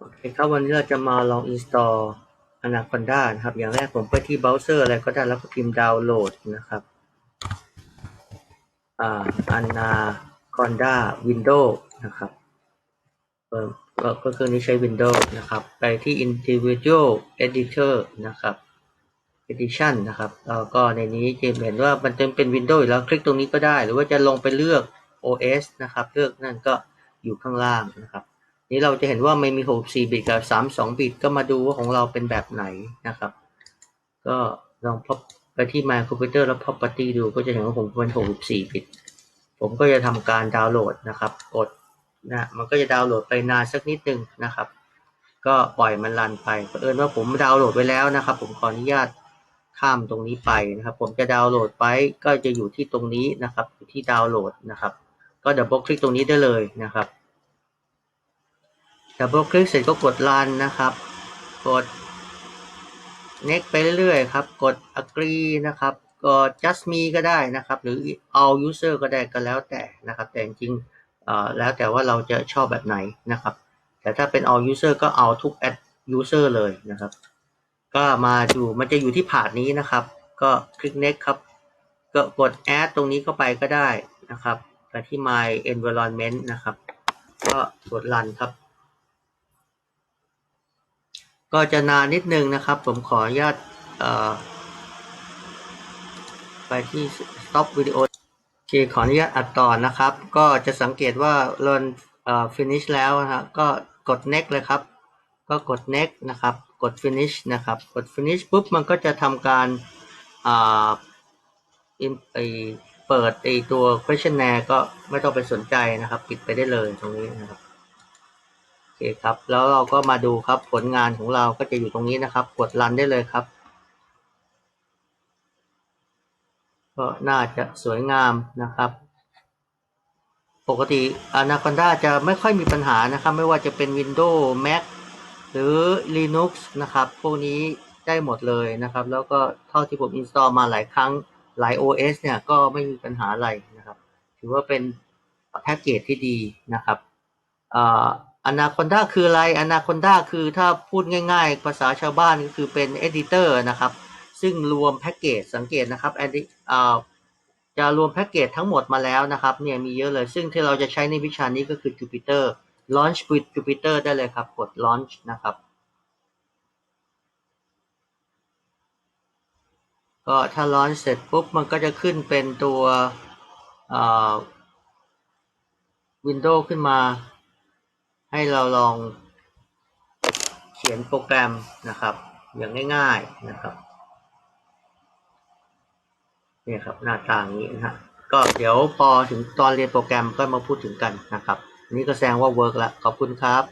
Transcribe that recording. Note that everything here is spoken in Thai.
โอเคครับวันนี้เราจะมาลอง install Anaconda นะครับ อย่างแรกผมไปที่เบราว์เซอร์อะไรก็ได้แล้วก็พิมพ์ดาวน์โหลดนะครับ อ่า Anaconda Windows นะครับเอ่อก็ก็คือนี้ใช้ Windows นะครับ ไปที่ Individual Editor นะครับ Edition นะครับแล้วก็ในนี้จะเห็นว่ามันจะเป็น Windows อยู่แล้วคลิกตรงนี้ก็ได้ หรือว่าจะลงไปเลือก OS นะครับ เลือกนั่นก็อยู่ข้างล่างนะครับ นี้เราจะเห็นว่าไม่มี 64 บิตกับ 32 บิต ก็มาดูว่าของเราเป็นแบบไหนนะครับ ก็ลองพบไปที่ My Computer แล้ว Property ดูก็จะเห็นว่าผมเป็น 64 บิต ผมก็จะทำการดาวน์โหลดนะครับ กดนะมันก็จะดาวน์โหลดไปนานสักนิดนึงนะครับ ก็ปล่อยมันรันไปเผอิญว่าผมดาวน์โหลดไว้แล้วนะครับ ผมขออนุญาตข้ามตรงนี้ไปนะครับ ผมจะดาวน์โหลดไปก็จะอยู่ที่ตรงนี้นะครับอยู่ที่ดาวน์โหลดนะครับ ก็ดับเบิลคลิกตรงนี้ได้เลยนะครับ ดับเบิลคลิกเสร็จก็กด run นะครับ กด next ไปเรื่อยๆครับ กด agree นะครับ กด just me ก็ได้นะครับ หรือ all user ก็ได้ก็แล้วแต่นะครับ แต่จริงๆแล้วแต่ว่าเราจะชอบแบบไหนนะครับ แต่ถ้าเป็น all user ก็เอาทุก add user เลยนะครับ ก็มาดูมันจะอยู่ที่ผ่าดนี้นะครับ ก็คลิก next ครับ ก็กด add ตรงนี้เข้าไปก็ได้นะครับไปที่ my environment นะครับ ก็กด run ครับ ก็จะนานนิดนึงนะครับ ผมขออนุญาตไปที่ stop video โอเคขออนุญาตอัดต่อนะครับ ก็จะสังเกตว่า run เอ่อ finish แล้วนะฮะก็กด next เลยครับ ก็กด next นะครับ กด finish นะครับ กด finish ปุ๊บมันก็จะทำการอ่า im- ไอเปิดไอตัว questionnaire ก็ไม่ต้องไปสนใจนะครับ ปิดไปได้เลยตรงนี้นะครับ เคครับ แล้วเราก็มาดูครับผลงานของเราก็จะอยู่ตรงนี้นะครับ กด run ได้เลยครับ ก็น่าจะสวยงามนะครับปกติ Anaconda จะไม่ค่อยมีปัญหานะครับ ไม่ว่าจะเป็น Windows Mac หรือ Linux นะครับ พวกนี้ได้หมดเลยนะครับ แล้วก็เท่าที่ผม install มาหลายครั้งหลาย OS เนี่ยก็ไม่มีปัญหาอะไรนะครับ ถือว่าเป็นแพ็กเกจที่ดีนะครับ อ่า Anaconda คืออะไร Anaconda คือถ้าพูดง่าย ๆ ภาษาชาวบ้านก็คือเป็น editor นะครับ ซึ่งรวมแพ็กเกจสังเกตนะครับ edit อ่าจะรวมแพ็กเกจทั้งหมดมาแล้วนะครับเนี่ยมีเยอะเลย ซึ่งที่เราจะใช้ในวิชานี้ก็คือ Jupyter Launch with Jupyter ได้เลยครับ กด Launch นะครับ ก็ถ้า Launch เสร็จปุ๊บ มันก็จะขึ้นเป็นตัวอ่อ Windows ขึ้นมา ให้เราลองเขียนโปรแกรมนะครับ อย่างง่ายๆนะครับเนี่ยครับหน้าต่างนี้นะฮะก็เดี๋ยวพอถึงตอนเรียนโปรแกรมก็มาพูดถึงกันนะครับ นี่ก็แสดงว่าเวิร์กแล้วขอบคุณครับ